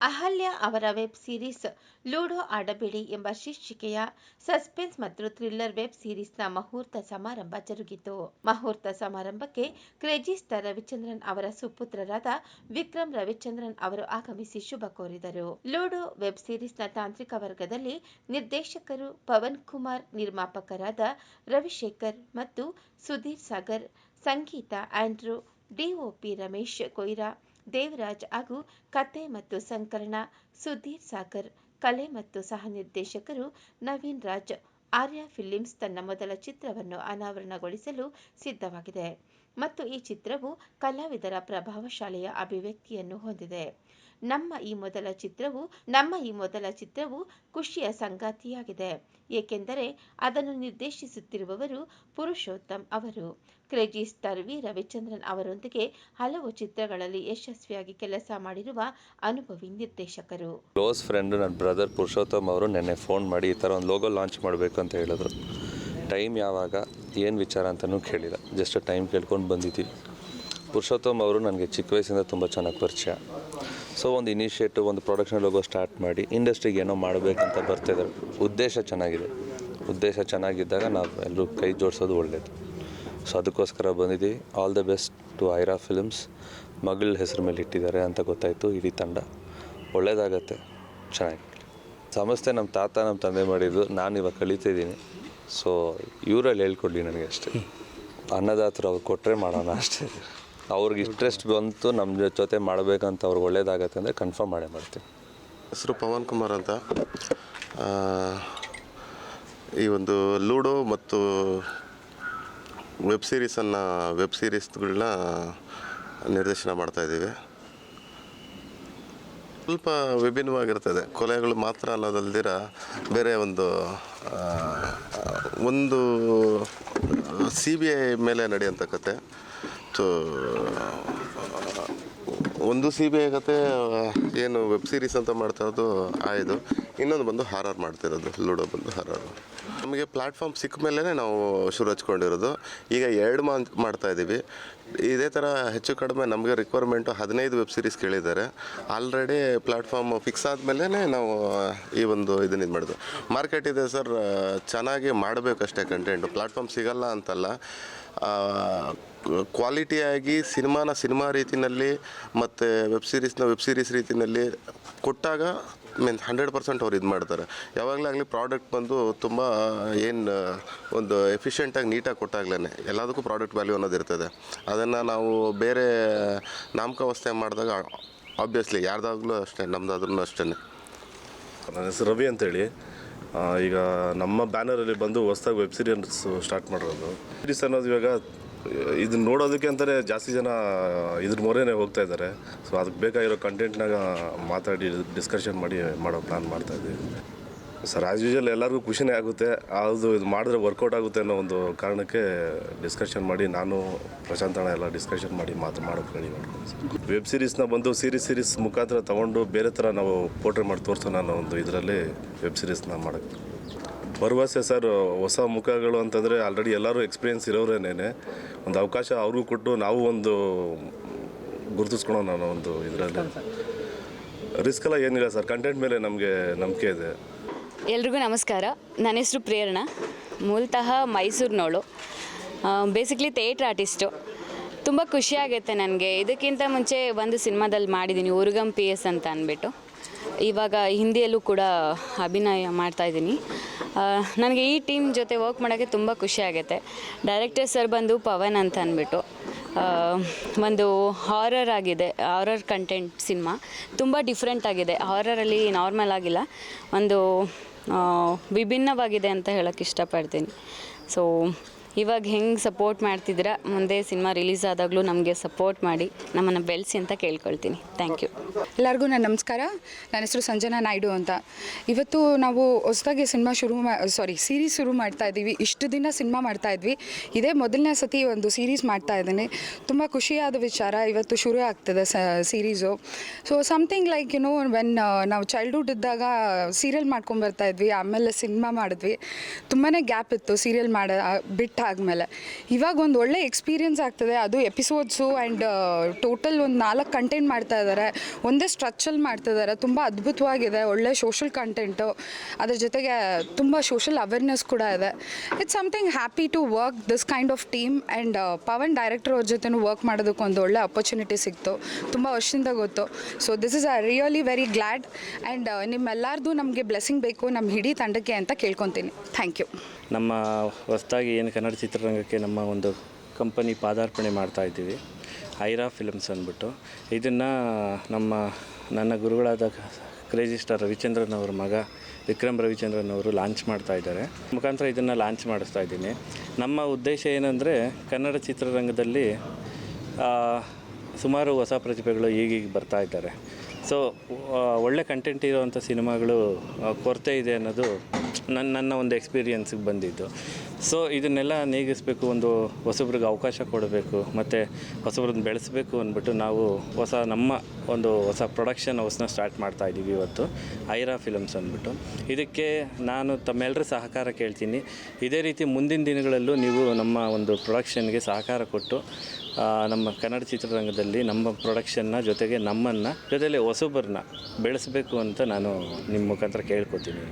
ಅಹಲ್ಯ ಅವರ web series ludo ಆಡಬೇಡಿ ಎಂಬ ಶೀರ್ಷಿಕೆಯ ಸಸ್ಪೆನ್ಸ್ ಮತ್ತು ಥ್ರಿಲ್ಲರ್ ವೆಬ್ ಸೀರೀಸ್ನ ಮುಹೂರ್ತ ಸಮಾರಂಭ ಜರುಗಿತು. ಮುಹೂರ್ತ ಸಮಾರಂಭಕ್ಕೆ ಕ್ರೇಜಿ ಸ್ಟಾರ್ ರವಿಚಂದ್ರನ್ ಅವರ ಸುಪುತ್ರರಾದ ವಿಕ್ರಮ್ ರವಿಚಂದ್ರನ್ ಅವರು ಆಗಮಿಸಿ ಶುಭ ಕೋರಿದರು. ಲೂಡೋ ವೆಬ್ ಸೀರೀಸ್ನ ತಾಂತ್ರಿಕ ವರ್ಗದಲ್ಲಿ ನಿರ್ದೇಶಕರು ಪವನ್ ಕುಮಾರ್, ನಿರ್ಮಾಪಕರಾದ ರವಿಶೇಖರ್ ಮತ್ತು ಸುಧೀರ್ ಸಾಗರ್, ಸಂಗೀತ ಆಂಡ್ರೂ ಡಿಒಪಿ ರಮೇಶ್ ಕೊಯ್ರಾ ದೇವರಾಜ್ ಹಾಗೂ ಕಥೆ ಮತ್ತು ಸಂಕಲನ ಸುಧೀರ್ ಸಾಗರ್ ಕಲೆ ಮತ್ತು ಸಹ ನಿರ್ದೇಶಕರು ನವೀನ್ ರಾಜ್, ಆರ್ಯ ಫಿಲಿಮ್ಸ್ ತನ್ನ ಮೊದಲ ಚಿತ್ರವನ್ನು ಅನಾವರಣಗೊಳಿಸಲು ಸಿದ್ಧವಾಗಿದೆ. ಮತ್ತು ಈ ಚಿತ್ರವು ಕಲಾವಿದರ ಪ್ರಭಾವಶಾಲಿಯ ಅಭಿವ್ಯಕ್ತಿಯನ್ನು ಹೊಂದಿದೆ. ನಮ್ಮ ಈ ಮೊದಲ ಚಿತ್ರವು, ನಮ್ಮ ಈ ಮೊದಲ ಚಿತ್ರವು ಖುಷಿಯ ಸಂಗಾತಿಯಾಗಿದೆ. ಏಕೆಂದರೆ ಅದನ್ನು ನಿರ್ದೇಶಿಸುತ್ತಿರುವವರು ಪುರುಷೋತ್ತಮ್ ಅವರು. ಕ್ರೇಜಿ ಸ್ಟಾರ್ ವಿ ರವಿಚಂದ್ರನ್ ಅವರೊಂದಿಗೆ ಹಲವು ಚಿತ್ರಗಳಲ್ಲಿ ಯಶಸ್ವಿಯಾಗಿ ಕೆಲಸ ಮಾಡಿರುವ ಅನುಭವಿ ನಿರ್ದೇಶಕರು. ಕ್ಲೋಸ್ ಫ್ರೆಂಡ್ ನನ್ನ ಬ್ರದರ್ ಪುರುಷೋತ್ತಮ್ ಅವರು ನೆನ್ನೆ ಫೋನ್ ಮಾಡಿ ಈ ಥರ ಒಂದು ಲೋಗೋ ಲಾಂಚ್ ಮಾಡಬೇಕು ಅಂತ ಹೇಳಿದ್ರು. ಟೈಮ್ ಯಾವಾಗ, ಏನು ವಿಚಾರ ಅಂತಲೂ ಕೇಳಿಲ್ಲ. ಜಸ್ಟ್ ಟೈಮ್ ಕೇಳ್ಕೊಂಡು ಬಂದಿದ್ದೀವಿ. ಪುರುಷೋತ್ತಮ್ ಅವರು ನನಗೆ ಚಿಕ್ಕ ವಯಸ್ಸಿಂದ ತುಂಬ ಚೆನ್ನಾಗಿ ಪರಿಚಯ. ಸೊ ಒಂದು ಇನಿಷಿಯೇಟಿವ್ ಒಂದು ಪ್ರೊಡಕ್ಷನ್ ಲೋಗೋ ಸ್ಟಾರ್ಟ್ ಮಾಡಿ ಇಂಡಸ್ಟ್ರಿಗೆ ಏನೋ ಮಾಡಬೇಕಂತ ಬರ್ತಿದ್ದಾರೆ ಉದ್ದೇಶ ಚೆನ್ನಾಗಿದೆ. ಉದ್ದೇಶ ಚೆನ್ನಾಗಿದ್ದಾಗ ನಾವು ಎಲ್ಲರೂ ಕೈ ಜೋಡಿಸೋದು ಒಳ್ಳೆಯದು ಸೊ ಅದಕ್ಕೋಸ್ಕರ ಬಂದಿದ್ದೀವಿ. All the best to Aira films ಮಗಳ ಹೆಸರು ಮೇಲೆ ಇಟ್ಟಿದ್ದಾರೆ ಅಂತ ಗೊತ್ತಾಯಿತು, ಇಡೀ ತಂಡ. ಒಳ್ಳೇದಾಗತ್ತೆ. ಚೆನ್ನಾಗಿ. ಸಂಸ್ಥೆ ನಮ್ಮ ತಾತ ನಮ್ಮ ತಂದೆ ಮಾಡಿದ್ದು, ನಾನು ಇವಾಗ ಕಲಿತಿದ್ದೀನಿ. ಸೊ ಇವರಲ್ಲಿ ಹೇಳ್ಕೊಡ್ಲಿ ನನಗೆ ಅಷ್ಟೇ. ಅನ್ನದಾತರು ಅವ್ರು ಕೊಟ್ಟರೆ ಮಾಡೋಣ ಅಷ್ಟೇ. ಅವ್ರಿಗೆ ಇಂಟ್ರೆಸ್ಟ್ ಬಂತು ನಮ್ಮ ಜೊತೆ ಮಾಡಬೇಕಂತ ಅವ್ರಿಗೆ ಒಳ್ಳೇದಾಗತ್ತೆ ಅಂದರೆ ಕನ್ಫರ್ಮ್ ಮಾಡೇ ಮಾಡ್ತೀನಿ. ಹೆಸರು ಪವನ್ ಕುಮಾರ್ ಅಂತ. ಈ ಒಂದು ಲೂಡೋ ಮತ್ತು ವೆಬ್ ಸೀರೀಸನ್ನು, ವೆಬ್ ಸೀರೀಸ್ಗಳನ್ನ ನಿರ್ದೇಶನ ಮಾಡ್ತಾಯಿದ್ದೀವಿ ಸ್ವಲ್ಪ ವಿಭಿನ್ನವಾಗಿರ್ತದೆ. ಕೊಲೆಗಳು ಮಾತ್ರ ಅನ್ನೋದಲ್ದಿರ ಬೇರೆ ಒಂದು ಒಂದು ಸಿ ಬಿ ಐ ಮೇಲೆ ನಡೆಯುವಂಥ ಕತೆ ಸೊ ಒಂದು ಸಿ ಬಿ ಐ ಕತೆ ಏನು ವೆಬ್ ಸೀರೀಸ್ ಅಂತ ಮಾಡ್ತಾ ಇರೋದು ಆಯ್ದು ಇನ್ನೊಂದು ಬಂದು ಹಾರರ್ ಮಾಡ್ತಿರೋದು ಲೂಡೋ ಬಂದು ಹಾರರ್. ನಮಗೆ ಪ್ಲಾಟ್ಫಾರ್ಮ್ ಸಿಕ್ಕ ಮೇಲೆ ನಾವು ಶುರು ಹಚ್ಕೊಂಡಿರೋದು. ಈಗ ಎರಡು ಮಂತ್ ಮಾಡ್ತಾ ಇದ್ದೀವಿ ಇದೇ ಥರ ಹೆಚ್ಚು ಕಡಿಮೆ ನಮಗೆ ರಿಕ್ವೈರ್ಮೆಂಟು ಹದಿನೈದು ವೆಬ್ ಸೀರೀಸ್ ಕೇಳಿದ್ದಾರೆ. ಆಲ್ರೆಡಿ ಪ್ಲ್ಯಾಟ್ಫಾರ್ಮ್ ಫಿಕ್ಸ್ ಆದಮೇಲೆ ನಾವು, ಈ ಒಂದು ಇದನ್ನ ಇದು ಮಾಡಿದ್ವಿ ಮಾರ್ಕೆಟ್ ಇದೆ ಸರ್ ಚೆನ್ನಾಗಿ ಮಾಡಬೇಕಷ್ಟೇ ಕಂಟೆಂಟು ಪ್ಲ್ಯಾಟ್ಫಾರ್ಮ್ ಸಿಗಲ್ಲ ಅಂತಲ್ಲ. ಕ್ವಾಲಿಟಿಯಾಗಿ ಸಿನಿಮಾನ ಸಿನಿಮಾ ರೀತಿಯಲ್ಲಿ ಮತ್ತು ವೆಬ್ ಸೀರೀಸ್ನ ವೆಬ್ ಸೀರೀಸ್ ರೀತಿಯಲ್ಲಿ ಕೊಟ್ಟಾಗ ಮೀನ್ಸ್ ಹಂಡ್ರೆಡ್ ಪರ್ಸೆಂಟ್ ಅವ್ರು ಇದು ಮಾಡ್ತಾರೆ. ಯಾವಾಗಲೇ ಆಗಲಿ ಪ್ರಾಡಕ್ಟ್ ಬಂದು ತುಂಬ, ಏನು, ಒಂದು ಎಫಿಷಿಯೆಂಟಾಗಿ ನೀಟಾಗಿ ಕೊಟ್ಟಾಗ್ಲೇ ಎಲ್ಲದಕ್ಕೂ ಪ್ರಾಡಕ್ಟ್ ವ್ಯಾಲ್ಯೂ ಅನ್ನೋದು ಇರ್ತದೆ. ಅದನ್ನು ನಾವು ಬೇರೆ ನಾಮಕಾವಸ್ಥೆ ಮಾಡಿದಾಗ ಆಬ್ವಿಯಸ್ಲಿ ಯಾರ್ದಾಗಲೂ ಅಷ್ಟೇ ನಮ್ಮದಾದ್ರೂ ಅಷ್ಟೇ ನನ್ನ ಹೆಸರು ರವಿ ಅಂತೇಳಿ. ಈಗ ನಮ್ಮ ಬ್ಯಾನರಲ್ಲಿ ಬಂದು ಹೊಸ್ದಾಗಿ ವೆಬ್ ಸೀರೀಸ್ ಸ್ಟಾರ್ಟ್ ಮಾಡಿರೋದು. ಸೀರೀಸ್ ಅನ್ನೋದು ಇವಾಗ ಇದನ್ನ ನೋಡೋದಕ್ಕೆ ಅಂತಲೇ ಜಾಸ್ತಿ ಜನ ಇದ್ರ ಮೊರೇನೆ ಹೋಗ್ತಾ ಇದ್ದಾರೆ ಸೊ ಅದಕ್ಕೆ ಬೇಕಾಗಿರೋ ಕಂಟೆಂಟ್ನಾಗ ಮಾತಾಡಿ ಡಿಸ್ಕಷನ್ ಮಾಡಿ, ಮಾಡೋ ಪ್ಲ್ಯಾನ್ ಮಾಡ್ತಾ ಇದ್ದೀವಿ. ಸರ್ ಆ್ಯಸ್ ಯೂಶಲ್ ಎಲ್ಲರಿಗೂ ಖುಷಿನೇ ಆಗುತ್ತೆ. ಅದು ಇದು ಮಾಡಿದ್ರೆ ವರ್ಕೌಟ್ ಆಗುತ್ತೆ ಅನ್ನೋ ಒಂದು ಕಾರಣಕ್ಕೆ ಡಿಸ್ಕಷನ್ ಮಾಡಿ ನಾನು ಪ್ರಶಾಂತ್ ಅಣ್ಣ ಎಲ್ಲ ಡಿಸ್ಕಷನ್ ಮಾಡಿ ಮಾತು ಮಾಡೋಕೆ ರೆಡಿ ಮಾಡ್ಕೊಂಡು ಸರ್. ವೆಬ್ ಸೀರೀಸ್ನ ಬಂದು ಸೀರೀಸ್ ಸೀರೀಸ್ ಮುಖಾಂತರ ತೊಗೊಂಡು ಬೇರೆ ಥರ ನಾವು ಪೋರ್ಟ್ರೇ ಮಾಡಿ ತೋರಿಸೋಣ ಅನ್ನೋ ಒಂದು ಇದರಲ್ಲಿ ವೆಬ್ ಸೀರೀಸ್ನ ಮಾಡೋಕ್ಕೆ ಭರವಸೆ ಸರ್ ಹೊಸ ಮುಖಗಳು ಅಂತಂದರೆ ಆಲ್ರೆಡಿ ಎಲ್ಲರೂ ಎಕ್ಸ್ಪೀರಿಯನ್ಸ್ ಇರೋರೇನೇ ಒಂದು ಅವಕಾಶ ಅವ್ರಿಗೂ ಕೊಟ್ಟು ನಾವು ಒಂದು ಗುರುತಿಸ್ಕೊಳೋಣ ಅನ್ನೋ ಒಂದು ಇದರಲ್ಲಿ. ರಿಸ್ಕ್ ಎಲ್ಲ ಏನಿಲ್ಲ ಸರ್ ಕಂಟೆಂಟ್ ಮೇಲೆ ನಮಗೆ ನಂಬಿಕೆ ಇದೆ. ಎಲ್ರಿಗೂ ನಮಸ್ಕಾರ. ನನ್ನ ಹೆಸರು ಪ್ರೇರಣಾ. ಮೂಲತಃ ಮೈಸೂರಿನವಳು ಬೇಸಿಕ್ಲಿ ಥಿಯೇಟ್ರ್ ಆರ್ಟಿಸ್ಟು ತುಂಬ ಖುಷಿಯಾಗುತ್ತೆ ನನಗೆ. ಇದಕ್ಕಿಂತ ಮುಂಚೆ ಒಂದು ಸಿನಿಮಾದಲ್ಲಿ ಮಾಡಿದ್ದೀನಿ ಉರುಗಂ ಪಿ ಎಸ್ ಅಂತ ಅಂದ್ಬಿಟ್ಟು. ಇವಾಗ ಹಿಂದಿಯಲ್ಲೂ ಕೂಡ ಅಭಿನಯ ಮಾಡ್ತಾಯಿದ್ದೀನಿ ನನಗೆ ಈ ಟೀಮ್ ಜೊತೆ ವರ್ಕ್ ಮಾಡೋಕ್ಕೆ ತುಂಬ ಖುಷಿ ಆಗುತ್ತೆ. ಡೈರೆಕ್ಟರ್ ಸರ್ ಬಂದು ಪವನ್ ಅಂತ ಅಂದ್ಬಿಟ್ಟು. ಒಂದು ಹಾರರ್ ಆಗಿದೆ ಹಾರರ್ ಕಂಟೆಂಟ್ ಸಿನಿಮಾ. ತುಂಬ ಡಿಫ್ರೆಂಟ್ ಆಗಿದೆ. ಹಾರರಲ್ಲಿ ನಾರ್ಮಲ್ ಆಗಿಲ್ಲ. ಒಂದು ವಿಭಿನ್ನವಾಗಿದೆ ಅಂತ ಹೇಳಕ್ಕೆ ಇಷ್ಟಪಡ್ತೀನಿ. ಸೊ ಇವಾಗ ಹೆಂಗೆ ಸಪೋರ್ಟ್ ಮಾಡ್ತಿದ್ದೀರಾ? ಮುಂದೆ ಸಿನಿಮಾ ರಿಲೀಸ್ ಆದಾಗಲೂ ನಮಗೆ ಸಪೋರ್ಟ್ ಮಾಡಿ ನಮ್ಮನ್ನು ಬೆಳೆಸಿ ಅಂತ ಕೇಳ್ಕೊಳ್ತೀನಿ. ಥ್ಯಾಂಕ್ ಯು ಎಲ್ಲರಿಗೂ ನನ್ನ ನಮಸ್ಕಾರ. ನನ್ನ ಹೆಸರು ಸಂಜನಾ ನಾಯ್ಡು ಅಂತ. ಇವತ್ತು ನಾವು ಹೊಸದಾಗಿ ಸಿನಿಮಾ ಶುರು ಮಾ ಸಾರಿ ಸೀರೀಸ್ ಶುರು ಮಾಡ್ತಾ ಇದ್ದೀವಿ. ಇಷ್ಟು ದಿನ ಸಿನಿಮಾ ಮಾಡ್ತಾ ಇದ್ವಿ. ಇದೇ ಮೊದಲನೇ ಸತಿ ಒಂದು ಸೀರೀಸ್ ಮಾಡ್ತಾ ಇದ್ದೀನಿ. ತುಂಬ ಖುಷಿಯಾದ ವಿಚಾರ. ಇವತ್ತು ಶುರು ಆಗ್ತದೆ series so something like you know when ನಾವು ಚೈಲ್ಡ್ಹುಡ್ ಇದ್ದಾಗ ಸೀರಿಯಲ್ ಮಾಡ್ಕೊಂಡು ಬರ್ತಾ ಇದ್ವಿ. ಆಮೇಲೆ ಸಿನಿಮಾ ಮಾಡಿದ್ವಿ. ತುಂಬಾ ಗ್ಯಾಪ್ ಇತ್ತು ಸೀರಿಯಲ್ ಮಾಡ ಬಿಟ್ಟು ಆದಮೇಲೆ. ಇವಾಗ ಒಂದು ಒಳ್ಳೆ ಎಕ್ಸ್ಪೀರಿಯನ್ಸ್ ಆಗ್ತದೆ. ಅದು ಎಪಿಸೋಡ್ಸು ಆ್ಯಂಡ್ ಟೋಟಲ್ ಒಂದು ನಾಲ್ಕು ಕಂಟೆಂಟ್ ಮಾಡ್ತಾ ಇದ್ದಾರೆ ಒಂದೇ ಸ್ಟ್ರಕ್ಚಲ್ಲಿ ಮಾಡ್ತಾ ಇದ್ದಾರೆ ತುಂಬ ಅದ್ಭುತವಾಗಿದೆ. ಒಳ್ಳೆ ಸೋಷಲ್ ಕಂಟೆಂಟು ಅದ್ರ ಜೊತೆಗೆ ತುಂಬ ಸೋಷಲ್ ಅವೇರ್ನೆಸ್ ಕೂಡ ಇದೆ. It's something happy to work this kind of team and Pavan director ಅವ್ರ ಜೊತೆನೂ ವರ್ಕ್ ಮಾಡೋದಕ್ಕೆ ಒಂದು ಒಳ್ಳೆ ಅಪರ್ಚುನಿಟಿ ಸಿಕ್ತು. ತುಂಬ ವರ್ಷದಿಂದ ಗೊತ್ತು. So this is a really very glad and ನಿಮ್ಮೆಲ್ಲರದು ನಮಗೆ ಬ್ಲೆಸ್ಸಿಂಗ್ ಬೇಕು. ನಮ್ಮ ಇಡೀ ತಂಡಕ್ಕೆ ಅಂತ ಕೇಳ್ಕೊತೀನಿ. ಥ್ಯಾಂಕ್ ಯು ನಮ್ಮ ಹೊಸದಾಗಿ ಏನು ಕನ್ನಡ ಚಿತ್ರರಂಗಕ್ಕೆ ನಮ್ಮ ಒಂದು ಕಂಪನಿ ಪಾದಾರ್ಪಣೆ ಮಾಡ್ತಾ ಇದ್ದೀವಿ. ಐರಾ ಫಿಲಮ್ಸ್ ಅಂದ್ಬಿಟ್ಟು. ಇದನ್ನು ನಮ್ಮ ನನ್ನ ಗುರುಗಳಾದ ಕ್ರೇಜಿ ಸ್ಟಾರ್ ರವಿಚಂದ್ರನ್ ಅವ್ರ ಮಗ ವಿಕ್ರಮ್ ರವಿಚಂದ್ರನ್ ಅವರು ಲಾಂಚ್ ಮಾಡ್ತಾ ಇದ್ದಾರೆ. ಮುಖಾಂತರ ಇದನ್ನು ಲಾಂಚ್ ಮಾಡಿಸ್ತಾ ಇದ್ದೀನಿ. ನಮ್ಮ ಉದ್ದೇಶ ಏನಂದರೆ ಕನ್ನಡ ಚಿತ್ರರಂಗದಲ್ಲಿ ಸುಮಾರು ಹೊಸ ಪ್ರತಿಭೆಗಳು ಈಗೀಗ ಬರ್ತಾ ಇದ್ದಾರೆ. ಸೊ ಒಳ್ಳೆ ಕಂಟೆಂಟ್ ಇರುವಂಥ ಸಿನಿಮಾಗಳು ಕೊರತೆ ಇದೆ ಅನ್ನೋದು ನನ್ನ ನನ್ನ ಒಂದು ಎಕ್ಸ್ಪೀರಿಯನ್ಸಿಗೆ ಬಂದಿದ್ದು. ಸೊ ಇದನ್ನೆಲ್ಲ ನೀಗಿಸಬೇಕು, ಒಂದು ಹೊಸಬ್ರಿಗೆ ಅವಕಾಶ ಕೊಡಬೇಕು, ಮತ್ತು ಹೊಸಬ್ರನ್ನ ಬೆಳೆಸಬೇಕು ಅಂದ್ಬಿಟ್ಟು ನಾವು ಹೊಸ ನಮ್ಮ ಒಂದು ಹೊಸ ಪ್ರೊಡಕ್ಷನ್ ಹೌಸ್ನ ಸ್ಟಾರ್ಟ್ ಮಾಡ್ತಾ ಇದ್ದೀವಿ ಇವತ್ತು ಐರಾ ಫಿಲಮ್ಸ್ ಅಂದ್ಬಿಟ್ಟು. ಇದಕ್ಕೆ ನಾನು ತಮ್ಮೆಲ್ಲರ ಸಹಕಾರ ಕೇಳ್ತೀನಿ. ಇದೇ ರೀತಿ ಮುಂದಿನ ದಿನಗಳಲ್ಲೂ ನೀವು ನಮ್ಮ ಒಂದು ಪ್ರೊಡಕ್ಷನ್ಗೆ ಸಹಕಾರ ಕೊಟ್ಟು ನಮ್ಮ ಕನ್ನಡ ಚಿತ್ರರಂಗದಲ್ಲಿ ನಮ್ಮ ಪ್ರೊಡಕ್ಷನ್ನ ಜೊತೆಗೆ ನಮ್ಮನ್ನು ಜೊತೆಯಲ್ಲಿ ಹೊಸಬರನ್ನ ಬೆಳೆಸಬೇಕು ಅಂತ ನಾನು ನಿಮ್ಮ ಮುಖಾಂತರ ಕೇಳ್ಕೊತೀನಿ.